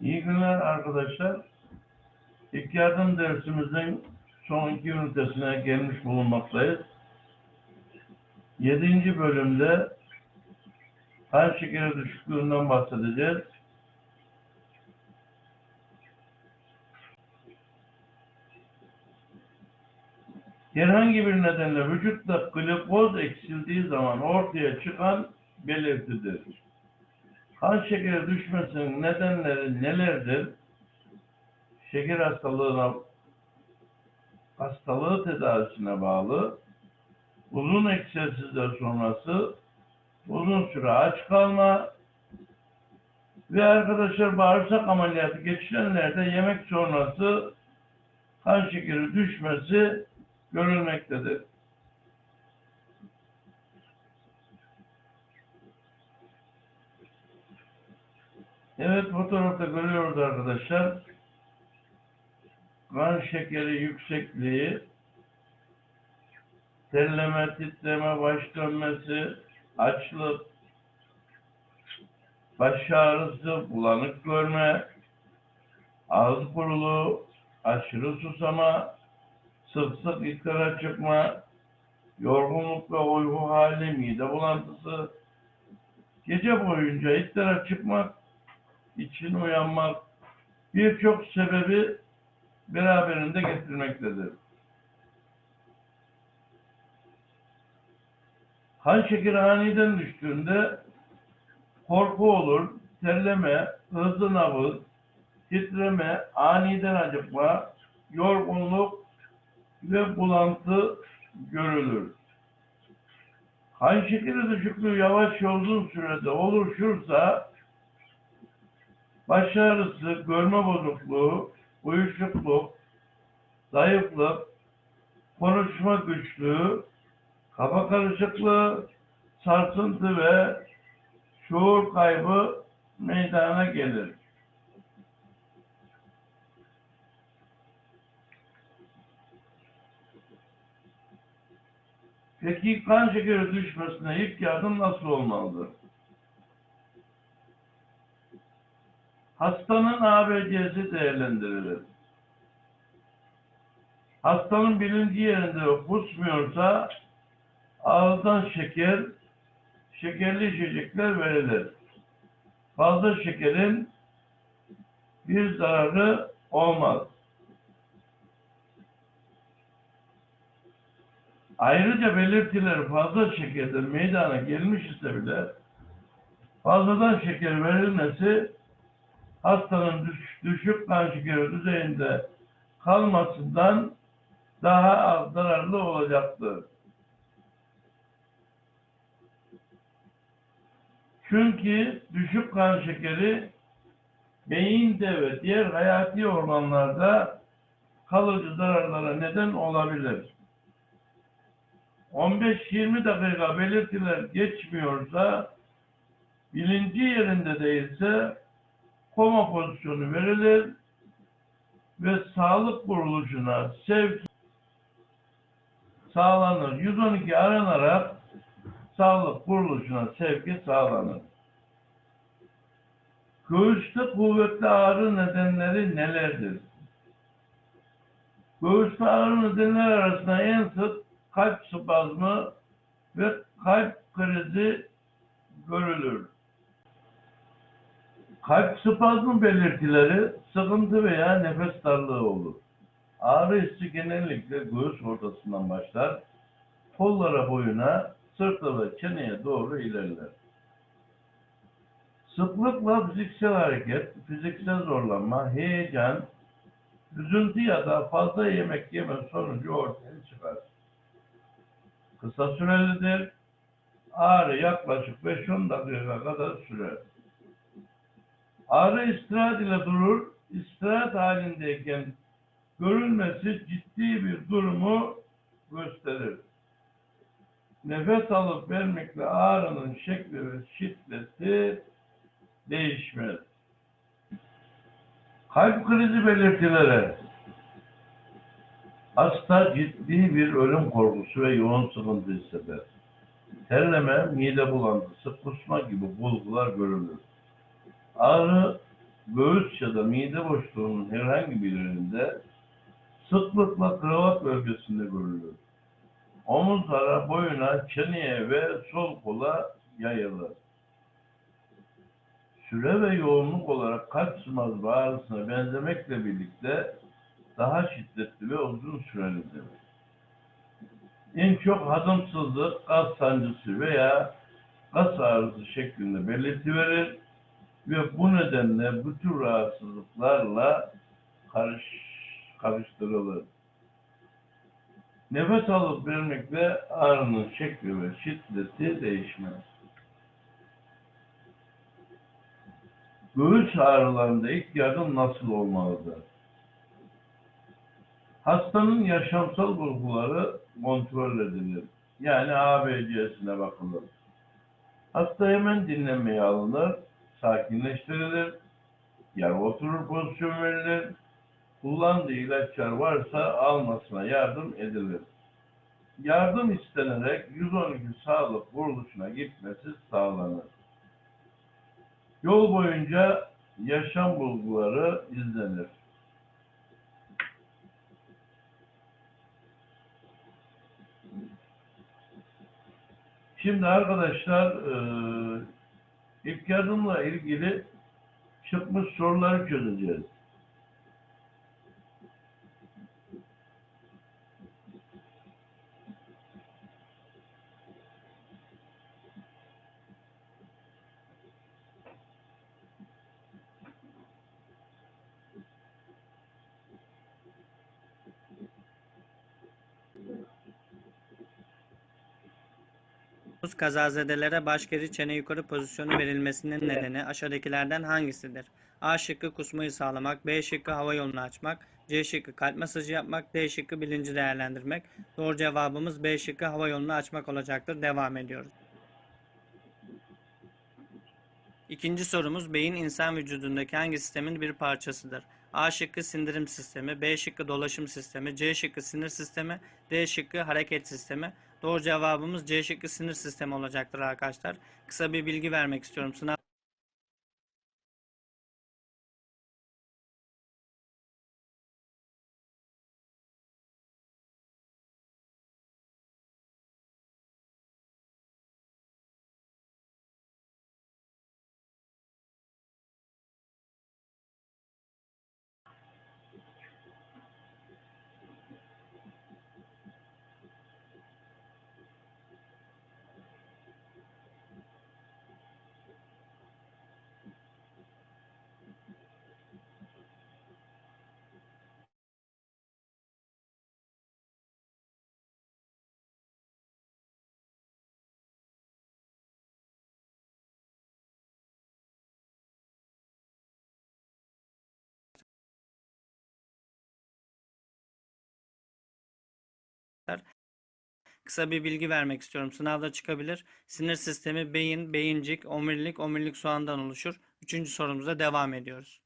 İyi günler arkadaşlar. İlk yardım dersimizin son iki ünitesine gelmiş bulunmaktayız. Yedinci bölümde kan şekeri düşüklüğünden bahsedeceğiz. Herhangi bir nedenle vücutta glikoz eksildiği zaman ortaya çıkan belirtidir. Kan şekeri düşmesinin nedenleri nelerdir? Şeker hastalığına hastalığı tedavisine bağlı, uzun egzersizler sonrası, uzun süre aç kalma ve arkadaşlar bağırsak ameliyatı geçirenlerde yemek sonrası kan şekeri düşmesi görülmektedir. Evet fotoğrafta görüyoruz arkadaşlar. Kan şekeri yüksekliği, terleme, titreme, baş dönmesi, açlık, baş ağrısı, bulanık görme, ağız kuruluğu, aşırı susama, sık sık iktidara çıkma, yorgunluk ve uyku hali, mide bulantısı, gece boyunca iktidara çıkmak için uyanmak birçok sebebi beraberinde getirmektedir. Kan şekeri aniden düştüğünde korku olur, terleme, hızlı nabız, titreme, aniden acıkma, yorgunluk ve bulantı görülür. Kan şekeri düşüklüğü yavaş uzun sürede oluşursa baş ağrısı, görme bozukluğu, uyuşukluk, zayıflık, konuşma güçlüğü, kafa karışıklığı, sarsıntı ve şuur kaybı meydana gelir. Peki kan şekeri düşmesine ilk yardım nasıl olmalıdır? Hastanın ABC'si değerlendirilir. Hastanın bilinci yerinde kusmuyorsa ağızdan şeker, şekerli içecekler verilir. Fazla şekerin bir zararı olmaz. Ayrıca belirtiler fazla şekerden meydana gelmiş ise bile fazladan şeker verilmesi hastanın düş- düşük kan şekeri düzeyinde kalmasından daha az zararlı olacaktır. Çünkü düşük kan şekeri beyinde ve diğer hayati organlarda kalıcı zararlara neden olabilir. 15-20 dakika belirtiler geçmiyorsa bilinci yerinde değilse koma pozisyonu verilir ve sağlık kuruluşuna sevk sağlanır. 112 aranarak sağlık kuruluşuna sevki sağlanır. Göğüste kuvvetli ağrı nedenleri nelerdir? Göğüste ağrı nedenleri arasında en sık kalp spazmı ve kalp krizi görülür. Kalp spazmı belirtileri sıkıntı veya nefes darlığı olur. Ağrı hissi genellikle göğüs ortasından başlar, kollara boyuna, sırta ve çeneye doğru ilerler. Sıklıkla fiziksel hareket, fiziksel zorlanma, heyecan, üzüntü ya da fazla yemek yeme sonucu ortaya çıkar. Kısa sürelidir. Ağrı yaklaşık 5-10 dakika kadar sürer. Ağrı istirahat ile durur. İstirahat halindeyken görülmesi ciddi bir durumu gösterir. Nefes alıp vermekle ağrının şekli ve şiddeti değişmez. Kalp krizi belirtileri Hasta ciddi bir ölüm korkusu ve yoğun sıkıntı hisseder. Terleme, mide bulantısı, kusma gibi bulgular görülür. Ağrı göğüs ya da mide boşluğunun herhangi bir yerinde sıklıkla kravat bölgesinde görülür. Omuzlara, boyuna, çeneye ve sol kola yayılır. Süre ve yoğunluk olarak kalp spazmı ağrısına benzemekle birlikte daha şiddetli ve uzun sürelidir. En çok hazımsızlık, gaz sancısı veya gaz ağrısı şeklinde belirti verir ve bu nedenle bu tür rahatsızlıklarla karış, karıştırılır. Nefes alıp vermekle ağrının şekli ve şiddeti değişmez. Göğüs ağrılarında ilk yardım nasıl olmalıdır? Hastanın yaşamsal bulguları kontrol edilir. Yani ABC'sine bakılır. Hasta hemen dinlenmeye alınır, sakinleştirilir, yer oturur pozisyon verilir, kullandığı ilaçlar varsa almasına yardım edilir. Yardım istenerek 112 sağlık kuruluşuna gitmesi sağlanır. Yol boyunca yaşam bulguları izlenir. Şimdi arkadaşlar ilk ilgili çıkmış soruları çözeceğiz. Kazazedelere baş geri çene yukarı pozisyonu verilmesinin nedeni aşağıdakilerden hangisidir? A şıkkı kusmayı sağlamak, B şıkkı hava yolunu açmak, C şıkkı kalp masajı yapmak, D şıkkı bilinci değerlendirmek. Doğru cevabımız B şıkkı hava yolunu açmak olacaktır. Devam ediyoruz. İkinci sorumuz beyin insan vücudundaki hangi sistemin bir parçasıdır? A şıkkı sindirim sistemi, B şıkkı dolaşım sistemi, C şıkkı sinir sistemi, D şıkkı hareket sistemi. Doğru cevabımız C şıkkı sinir sistemi olacaktır arkadaşlar. Kısa bir bilgi vermek istiyorum. Sınav kısa bir bilgi vermek istiyorum. Sınavda çıkabilir. Sinir sistemi beyin, beyincik, omurilik, omurilik soğandan oluşur. Üçüncü sorumuza devam ediyoruz.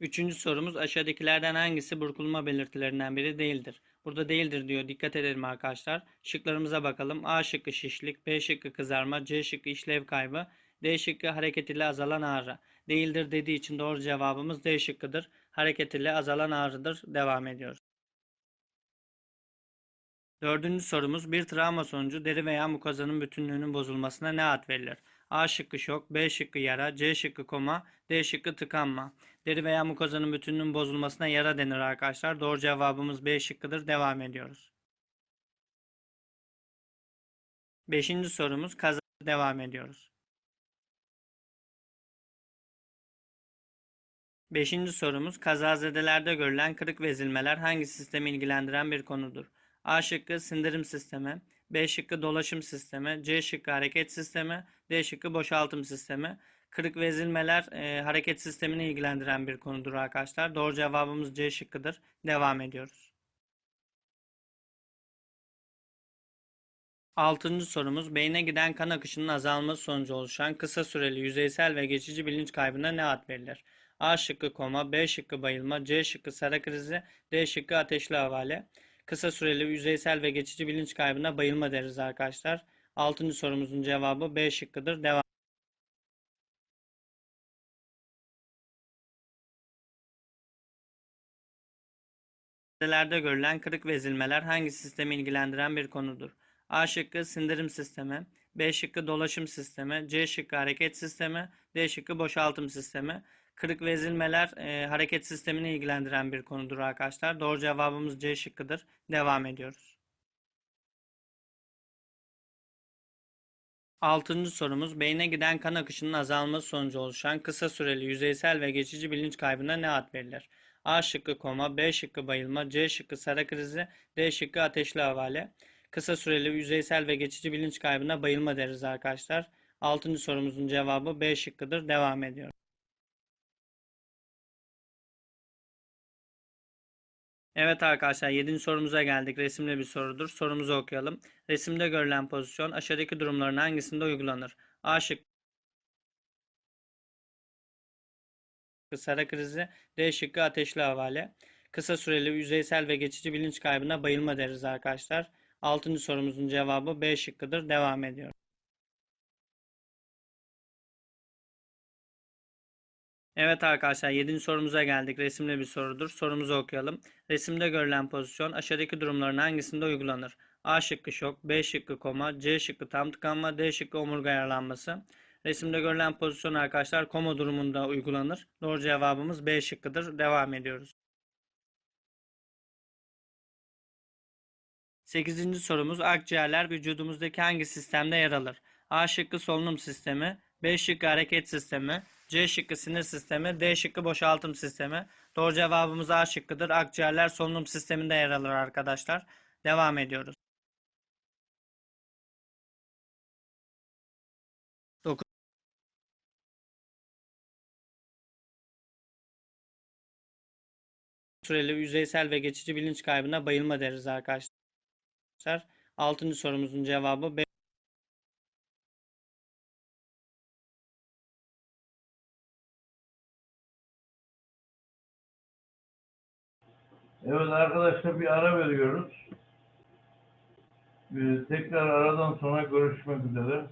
Üçüncü sorumuz aşağıdakilerden hangisi burkulma belirtilerinden biri değildir? Burada değildir diyor. Dikkat edelim arkadaşlar. Şıklarımıza bakalım. A şıkkı şişlik, B şıkkı kızarma, C şıkkı işlev kaybı, D şıkkı hareket ile azalan ağrı. Değildir dediği için doğru cevabımız D şıkkıdır. Hareket ile azalan ağrıdır. Devam ediyoruz. Dördüncü sorumuz bir travma sonucu deri veya mukozanın bütünlüğünün bozulmasına ne ad verilir? A şıkkı şok, B şıkkı yara, C şıkkı koma, D şıkkı tıkanma. Deri veya mukozanın bütünlüğünün bozulmasına yara denir arkadaşlar. Doğru cevabımız B şıkkıdır. Devam ediyoruz. Beşinci sorumuz kaza devam ediyoruz. Beşinci sorumuz kazazedelerde görülen kırık ve ezilmeler hangi sistemi ilgilendiren bir konudur? A şıkkı sindirim sistemi, B şıkkı dolaşım sistemi, C şıkkı hareket sistemi, D şıkkı boşaltım sistemi. Kırık ve ezilmeler e, hareket sistemini ilgilendiren bir konudur arkadaşlar. Doğru cevabımız C şıkkıdır. Devam ediyoruz. Altıncı sorumuz beyne giden kan akışının azalması sonucu oluşan kısa süreli yüzeysel ve geçici bilinç kaybına ne ad verilir? A şıkkı koma, B şıkkı bayılma, C şıkkı sera krizi, D şıkkı ateşli havale. Kısa süreli yüzeysel ve geçici bilinç kaybına bayılma deriz arkadaşlar. 6. sorumuzun cevabı B şıkkıdır. Devam. Maddelerde görülen kırık ve ezilmeler hangi sistemi ilgilendiren bir konudur? A şıkkı sindirim sistemi, B şıkkı dolaşım sistemi, C şıkkı hareket sistemi, D şıkkı boşaltım sistemi. Kırık ve ezilmeler e, hareket sistemini ilgilendiren bir konudur arkadaşlar. Doğru cevabımız C şıkkıdır. Devam ediyoruz. Altıncı sorumuz beyne giden kan akışının azalması sonucu oluşan kısa süreli yüzeysel ve geçici bilinç kaybına ne ad verilir? A şıkkı koma, B şıkkı bayılma, C şıkkı sara krizi, D şıkkı ateşli havale. Kısa süreli yüzeysel ve geçici bilinç kaybına bayılma deriz arkadaşlar. Altıncı sorumuzun cevabı B şıkkıdır. Devam ediyor. Evet arkadaşlar 7. sorumuza geldik. Resimli bir sorudur. Sorumuzu okuyalım. Resimde görülen pozisyon aşağıdaki durumların hangisinde uygulanır? A şıkkı sara krizi, D şıkkı ateşli havale. Kısa süreli yüzeysel ve geçici bilinç kaybına bayılma deriz arkadaşlar. 6. sorumuzun cevabı B şıkkıdır. Devam ediyor. Evet arkadaşlar 7. sorumuza geldik. Resimli bir sorudur. Sorumuzu okuyalım. Resimde görülen pozisyon aşağıdaki durumların hangisinde uygulanır? A şıkkı şok, B şıkkı koma, C şıkkı tam tıkanma, D şıkkı omurga yaralanması. Resimde görülen pozisyon arkadaşlar koma durumunda uygulanır. Doğru cevabımız B şıkkıdır. Devam ediyoruz. 8. sorumuz akciğerler vücudumuzdaki hangi sistemde yer alır? A şıkkı solunum sistemi, B şıkkı hareket sistemi, C şıkkı sinir sistemi, D şıkkı boşaltım sistemi. Doğru cevabımız A şıkkıdır. Akciğerler solunum sisteminde yer alır arkadaşlar. Devam ediyoruz. 9. Süreli yüzeysel ve geçici bilinç kaybına bayılma deriz arkadaşlar. 6. sorumuzun cevabı B. Evet arkadaşlar bir ara veriyoruz. Ee, tekrar aradan sonra görüşmek üzere.